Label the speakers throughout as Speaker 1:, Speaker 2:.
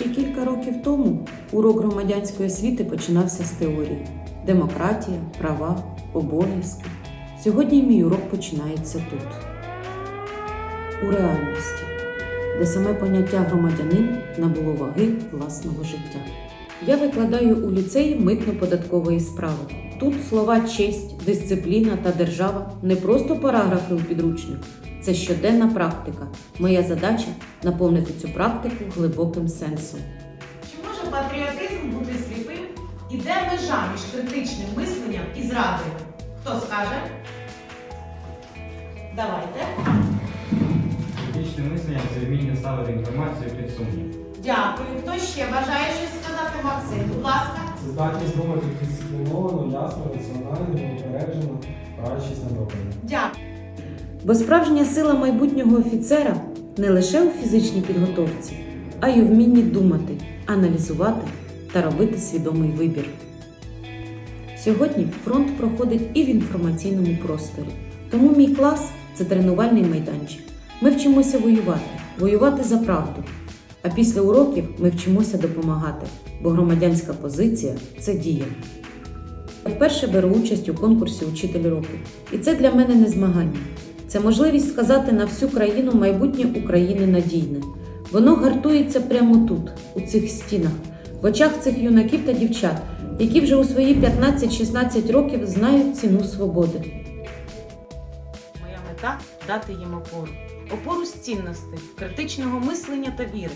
Speaker 1: Ще кілька років тому урок громадянської освіти починався з теорії: демократія, права, обов'язки. Сьогодні мій урок починається тут, у реальності, де саме поняття громадянин набуло ваги власного життя. Я викладаю у ліцеї митно-податкової справи. Тут слова честь, дисципліна та держава не просто параграфи у підручнику, це щоденна практика. Моя задача наповнити цю практику глибоким сенсом.
Speaker 2: Чи може патріотизм бути сліпим? І де межа між критичним мисленням і зрадою? Хто скаже? Давайте.
Speaker 3: Критичне мислення це вміння ставити інформацію під сумнів.
Speaker 2: Дякую. Хто ще бажає щось сказати Максим? Будь ласка.
Speaker 4: Це здатність думати дисципліновано, ясно, раціонально, неупереджено, спираючись на докази.
Speaker 2: Дякую.
Speaker 1: Бо справжня сила майбутнього офіцера не лише у фізичній підготовці, а й у вмінні думати, аналізувати та робити свідомий вибір. Сьогодні фронт проходить і в інформаційному просторі, тому мій клас це тренувальний майданчик. Ми вчимося воювати, воювати за правду. А після уроків ми вчимося допомагати, бо громадянська позиція це дія. Я вперше беру участь у конкурсі Учитель року. І це для мене не змагання. Це можливість сказати на всю країну майбутнє України надійне. Воно гартується прямо тут, у цих стінах, в очах цих юнаків та дівчат, які вже у свої 15-16 років знають ціну свободи.
Speaker 2: Моя мета дати їм опору. Опору з цінностей, критичного мислення та віри.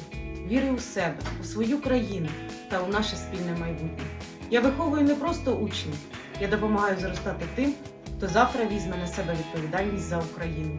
Speaker 2: Віри у себе, у свою країну та у наше спільне майбутнє. Я виховую не просто учнів, я допомагаю зростати тим, хто завтра візьме на себе відповідальність за Україну.